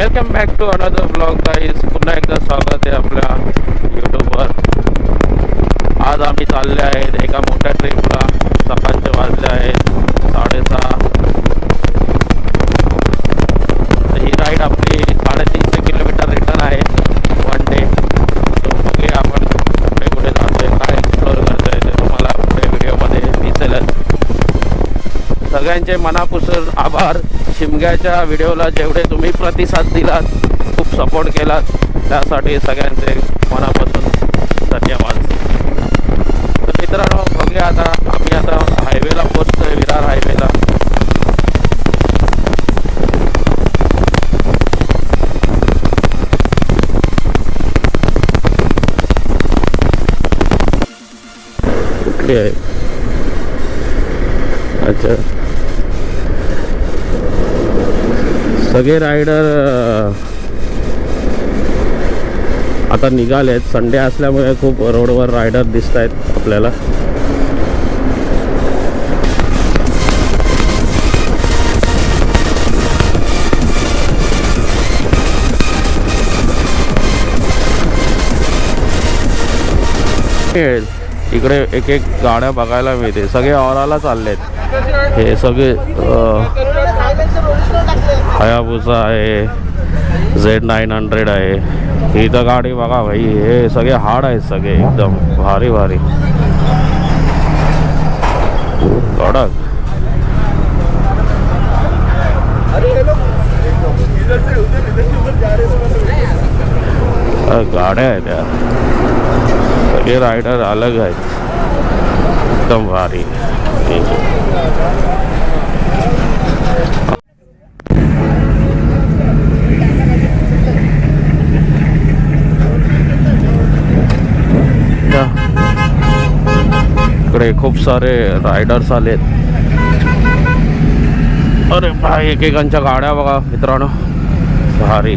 Welcome back to another blog guys पुन्हा एकदा स्वागत आहे आपल्या यूट्यूबवर आज आम्ही चालले आहेत एका मोठ्या ट्रिपला सकाळचे वाजले आहेत. साडेसहा. ही राईड आपली साडेतीनशे किलोमीटर रिटर्न आहे. वन डे तो बघूया आपण कुठे कुठे जातोय काय एक्सप्लोर करतोय ते तुम्हाला पुढे व्हिडिओमध्ये दिसेलच. सगळ्यांचे मना शिमग्याच्या व्हिडिओला जेवढे तुम्ही प्रतिसाद दिलात खूप सपोर्ट केलात त्यासाठी सगळ्यांचे मनापासून धन्यवाद. तर मित्रांनो बघूया आता आम्ही आता हायवेला पोचतोय विरार हायवेला कुठली आहे? अच्छा. सगळे रायडर आता निघाले आहेत संडे असल्यामुळे खूप रोडवर रायडर दिसत आहेत आपल्याला इकडे एक एक गाड्या बघायला मिळते सगळे औराला चाललेत. हे सगळे हयाबुसा आहे झेड नाईन हंड्रेड आहे ही तर गाडी बघा भाई हे सगळे हार्ड आहेत सगळे एकदम भारी भारी। कडक गाड्या सगळे रायडर अलग आहेत एकदम भारी। इकडे खूप सारे रायडर्स आलेत. अरे भाई एकेकांच्या गाड्या बघा मित्रांनो. भारी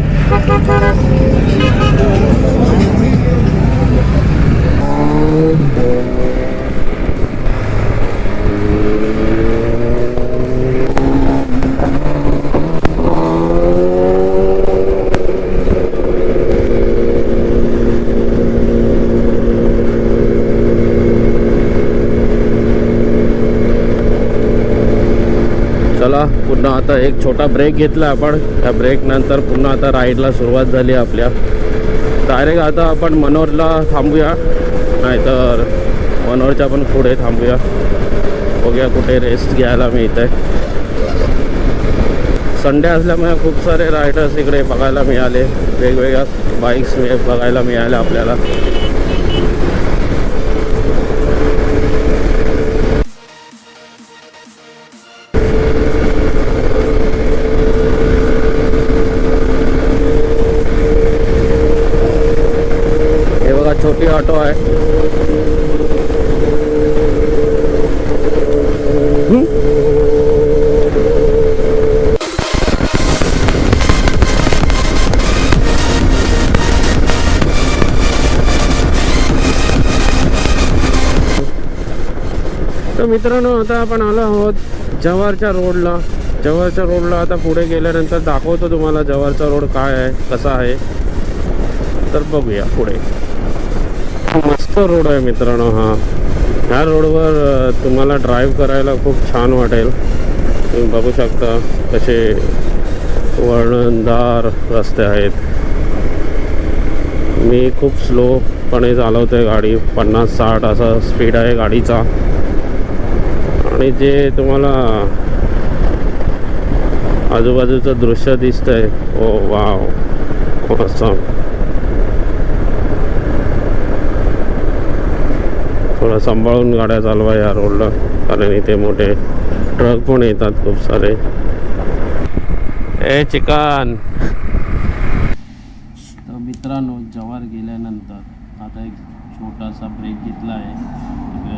चला पुन्हा आता एक छोटा ब्रेक घेतला आपण. त्या ब्रेकनंतर पुन्हा आता राईडला सुरुवात झाली आपल्या. डायरेक्ट आता आपण मनोरला थांबूया. नाहीतर मनोरच्या पण पुढे थांबूया. बघूया कुठे रेस्ट घ्यायला मिळते संडे असल्यामुळे खूप सारे रायडर्स इकडे बघायला मिळाले. वेगवेगळ्या बाईक्स बघायला मिळाल्या आपल्याला. तर मित्रांनो आता आपण आलो आहोत जव्हारच्या रोडला. जव्हारच्या रोडला आता पुढे गेल्यानंतर दाखवतो तुम्हाला जव्हारचा रोड काय आहे कसा आहे. तर बघूया पुढे. मस्त रोड आहे मित्रांनो हा. ह्या रोडवर तुम्हाला ड्राईव्ह करायला खूप छान वाटेल. तुम्ही बघू शकता कसे वर्णनदार रस्ते आहेत. मी खूप स्लोपणे चालवतो आहे गाडी. पन्नास साठ असा स्पीड आहे गाडीचा. आणि जे तुम्हाला आजूबाजूचं दृश्य दिसतंय ओ वाव असं. थोडं सांभाळून गाड्या चालवा या रोडला कारण इथे मोठे ट्रक पण येतात खूप सारे. ए चिकन! तर मित्रांनो जवार गेल्यानंतर आता एक छोटासा ब्रेक घेतला आहे.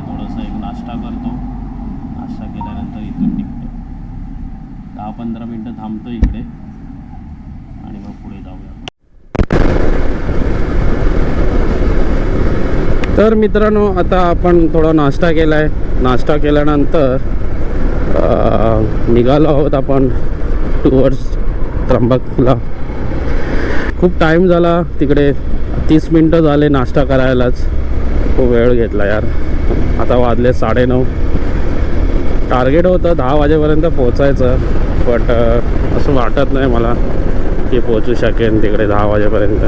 थोडासा एक नाश्ता करतो. असा केल्यानंतर इथून निघतो. दहा पंधरा मिनटं थांबतो इकडे. आणि मग पुढे जाऊया तर मित्रांनो आता आपण थोडा नाश्ता केला आहे नाश्ता केल्यानंतर निघालो आहोत आपण टुवर्ड्स त्र्यंबकला. खूप टाईम झाला तिकडे. तीस मिनटं झाले नाश्ता करायलाच. खूप वेळ घेतला यार. आता वाजले साडेनऊ. टार्गेट होतं दहा वाजेपर्यंत पोचायचं बट असं वाटत नाही मला की पोचू शकेन तिकडे दहा वाजेपर्यंत.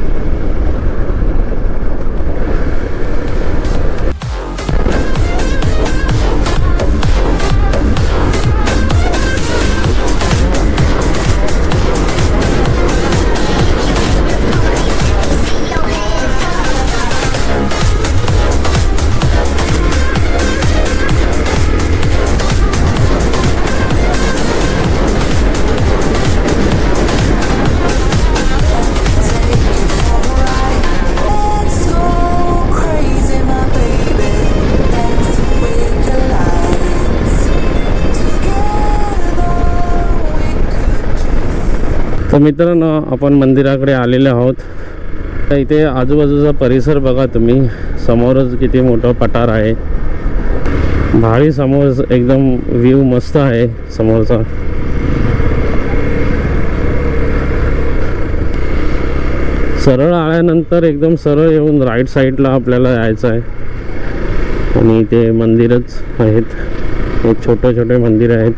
तर मित्रांनो आपण मंदिराकडे आलेले आहोत. तर इथे आजूबाजूचा परिसर बघा तुम्ही. समोरच किती मोठं पठार आहे. भारी समोर एकदम व्ह्यू मस्त आहे समोरचा. सरळ आल्यानंतर एकदम सरळ येऊन राईट साईडला आपल्याला यायचं आहे. आणि इथे मंदिरच आहेत. छोटे छोटे मंदिर आहेत.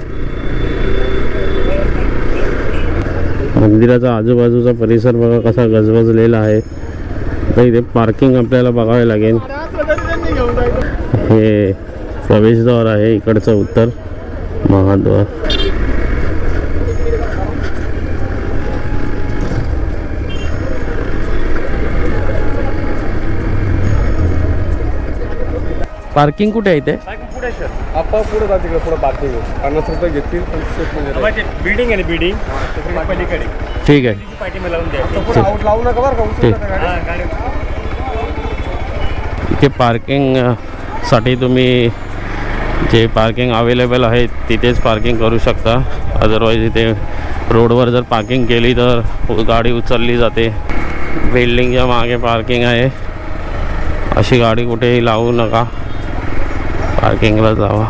मंदिराचा आजूबाजूचा परिसर बघा कसा गजबजलेला आहे. तर इथे पार्किंग आपल्याला बघावे लागेल. हे प्रवेशद्वार आहे इकडचं उत्तर. महाद्वार. पार्किंग कुठे आहे इथे? पुढे जा तिकडे पुढे बाकी पन्नास रुपये घेतील बिल्डिंग आहे बिल्डिंग पलीकडे. ठीक आहे. पाठी मला लावून द्या. आऊट लावू नका बरं का उचलू नका गाडी. इथे पार्किंग साठी तुम्ही जे पार्किंग अवेलेबल आहे तिथेच पार्किंग करू शकता. अदरवाईज इथे रोडवर जर पार्किंग केली तर गाडी उचलली जाते. बिल्डिंगच्या मागे पार्किंग आहे. अशी गाडी कुठेही लावू नका. पार्किंगला जावा.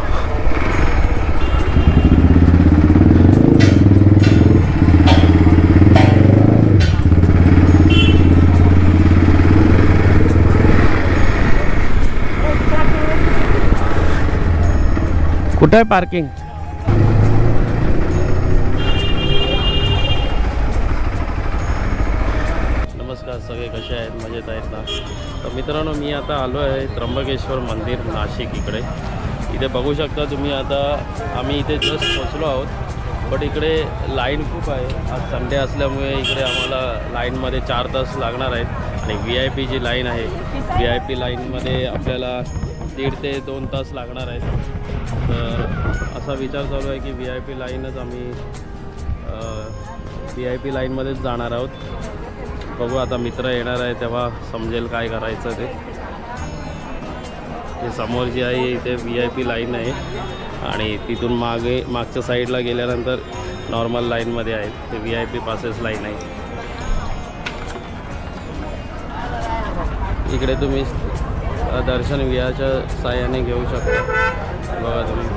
कुठं आहे पार्किंग? सगळे कसे आहेत? मजेत आहेत ना? तर मित्रांनो मी आता आलो आहे त्र्यंबकेश्वर मंदिर नाशिक इकडे. इथे बघू शकता तुम्ही आता आम्ही इथे जस्ट पोचलो आहोत. बट इकडे लाईन खूप आहे. आज संडे असल्यामुळे इकडे आम्हाला लाईनमध्ये चार तास लागणार आहेत. आणि व्ही आय पी जी लाईन आहे. व्ही आय पी लाईनमध्ये आपल्याला दीड ते दोन तास लागणार आहेत. तर असा विचार चालू आहे की व्ही आय पी लाईनच आम्ही व्ही आय पी लाईनमध्येच जाणार आहोत. बघू आता मित्र येणार आहे तेव्हा समजेल काय करायचं ते. हे समोर जी आहे इथे व्ही आय पी लाईन आहे. आणि तिथून मागे मागच्या साईडला गेल्यानंतर नॉर्मल लाईनमध्ये आहेत. ते V I P passes line आहे. इकडे तुम्ही दर्शन विहाच्या साह्याने घेऊ शकता. बघा तुम्ही.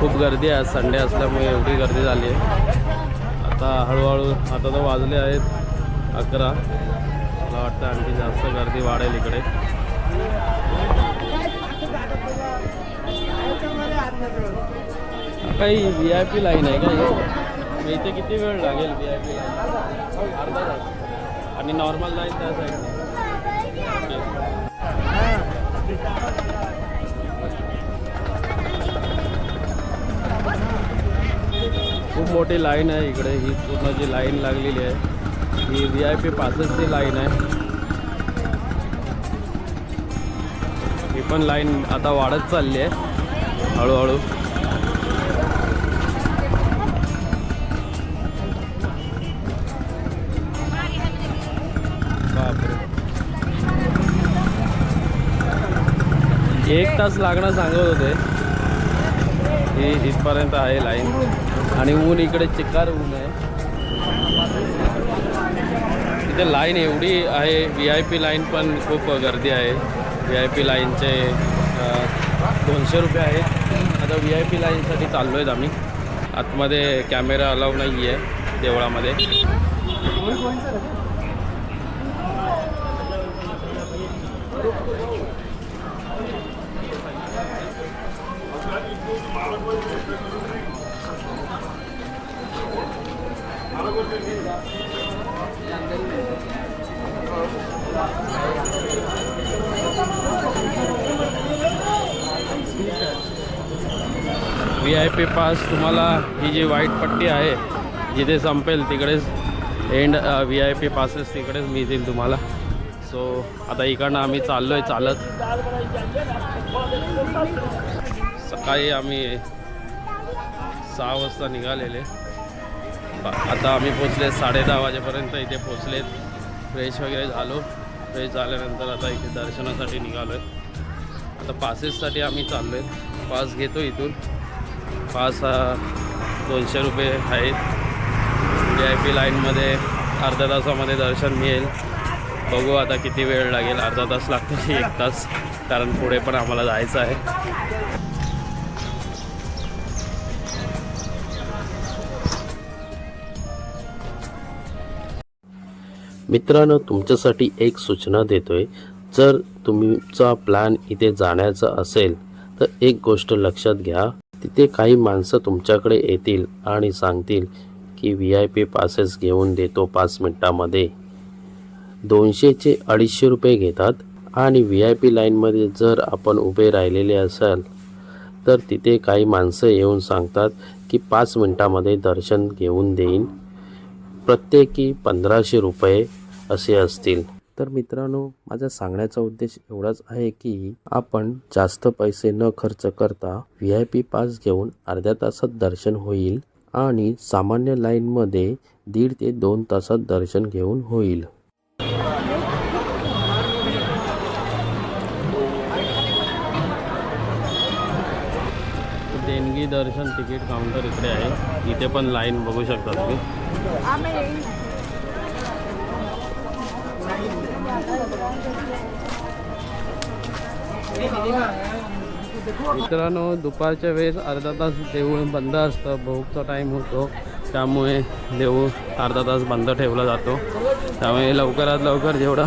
खूप गर्दी आहे. आज संडे असल्यामुळे एवढी गर्दी झाली आहे. आता हळूहळू आता तर वाजले आहेत अकरा. मला वाटतं आणखी जास्त गर्दी वाढेल इकडे. काही व्ही आय पी लाईन आहे का इथे किती वेळ लागेल व्ही आय पी लाईन अर्धा तास. आणि नॉर्मल लाईन त्या साईडला खूप मोठी लाईन आहे इकडे. ही पूर्ण जी लाईन लागलेली आहे ही व्ही आय पी पासेसची लाईन आहे. ही पण लाईन आता वाढत चालली आहे हळूहळू. बापरे. एक तास लागणार सांगत होते. ही इथपर्यंत आहे लाईन. आणि ऊन इकडे चिकार ऊन आहे. इथे लाईन एवढी आहे व्ही आय पी लाईन पण खूप गर्दी आहे. व्ही आय पी लाईनचे दोनशे रुपये आहेत. आता व्ही आय पी लाईनसाठी चाललो आहेत आम्ही. आतमध्ये कॅमेरा अलाव नाही आहे देवळामध्ये. व्ही आय पी पास तुम्हाला ही जी व्हाईट पट्टी आहे जिथे संपेल तिकडेच end V I P passes तिकडेच मिळतील तुम्हाला. सो आता इकडनं आम्ही चाललो आहे चालत. सकाळी आम्ही सहा वाजता निघालेले. आता आम्ही पोचले साडे दहा वाजेपर्यंत इथे पोचलेत फ्रेश वगैरे झालो. फ्रेश झाल्यानंतर आता इथे दर्शनासाठी निघालो आहे आता पासेससाठी आम्ही चाललो आहे पास घेतो इथून. पास हा दोनशे रुपये आहेत व्ही आय पी लाईनमध्ये अर्ध्या तासामध्ये दर्शन मिळेल. बघू आता किती वेळ लागेल. अर्धा तास लागतो एक तास. कारण पुढे पण आम्हाला जायचं आहे. मित्रांनो तुमच्यासाठी एक सूचना देतोय. जर तुमचा प्लॅन इथे जाण्याचा असेल तर एक गोष्ट लक्षात घ्या. तिथे काही माणसं तुमच्याकडे येतील आणि सांगतील की व्ही आय पी पासेस घेऊन देतो पाच मिनटामध्ये. दोनशेचे अडीचशे रुपये घेतात आणि व्ही आय पी लाईनमध्ये जर आपण उभे राहिलेले असाल तर तिथे काही माणसं येऊन सांगतात की पाच मिनटामध्ये दर्शन घेऊन देईन. प्रत्येकी पंधराशे रुपये असे असतील. तर मित्रांनो माझा सांगण्याचा उद्देश एवढाच आहे की आपण जास्त पैसे न खर्च करता व्ही आय पी पास घेऊन अर्ध्या तासात दर्शन होईल आणि सामान्य लाईनमध्ये दीड ते दोन तासात दर्शन घेऊन होईल. देणगी दर्शन तिकीट काउंटर इकडे आहे. इथे पण लाईन बघू शकता तुम्ही. मित्रांनो दुपारच्या वेळेस अर्धा तास देऊळ बंद असतं. भोगचा टाईम होतो. त्यामुळे देऊळ अर्धा तास बंद ठेवला जातो. त्यामुळे लवकरात लवकर जेवढं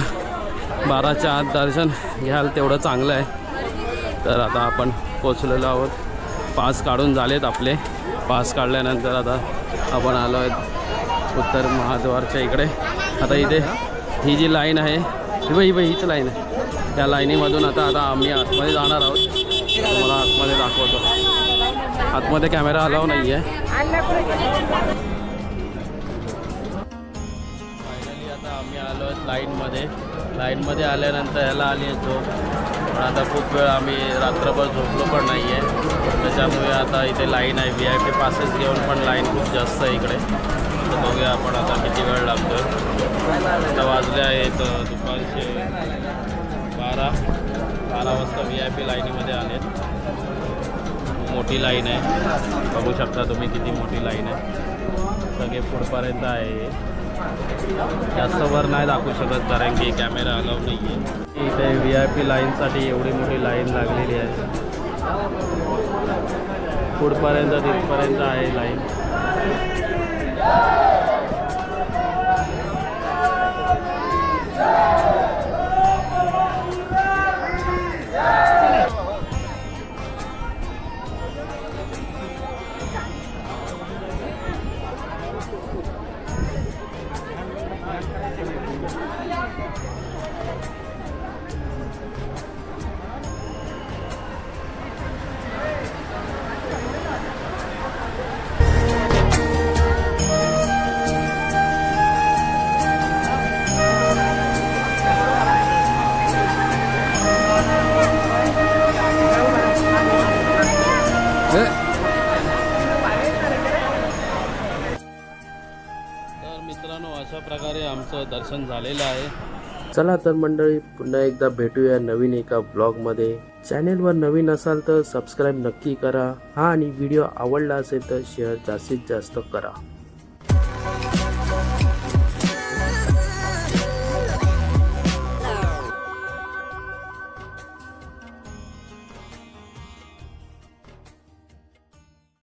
बाराच्या आत दर्शन घ्याल तेवढं चांगलं आहे. तर आता आपण पोचलेलो आहोत. पास काढून झालेत आपले. पास काढल्यानंतर आता आपण आलो आहेत उत्तर महाद्वारच्या इकडे. आता इथे ही जी लाईन आहे ही बाई बाई हीच लाईन आहे. त्या लाईनीमधून आता आता आम्ही आतमध्ये जाणार आहोत. तुम्हाला आतमध्ये दाखवतो. आतमध्ये कॅमेरा अलाव नाही आहे फायनली आता आम्ही आलो लाईनमध्ये लाईनमध्ये आल्यानंतर ह्याला आली आहे झोप आता खूप वेळ आम्ही रात्रभर झोपलो पण नाही आहे त्याच्यामुळे आता इथे लाईन आहे. व्ही आय पी पासेस घेऊन पण लाईन खूप जास्त आहे इकडे. तर बघूया आपण आता किती वेळ लागतो आता वाजले आहेत दुपारचे बारा. बारा वाजता व्ही आय पी लाईनीमध्ये आले मोठी लाईन आहे. बघू शकता तुम्ही किती मोठी लाईन आहे. सगळे पुढपर्यंत आहे जास्त वर नाही दाखवू शकत कारण की कॅमेरा अलाव नाही आहे इथे व्ही आय पी लाईनसाठी एवढी मोठी लाईन लागलेली आहे. पुढपर्यंत तिथपर्यंत आहे लाईन. तर अशा प्रकारे आमचं दर्शन झालेलं आहे. चला तर मंडळी पुन्हा एकदा भेटूया नवीन एका ब्लॉगमध्ये चॅनेलवर नवीन असाल तर सबस्क्राईब नक्की करा. हा आणि व्हिडिओ आवडला असेल तर शेअर जास्तीत जास्त करा.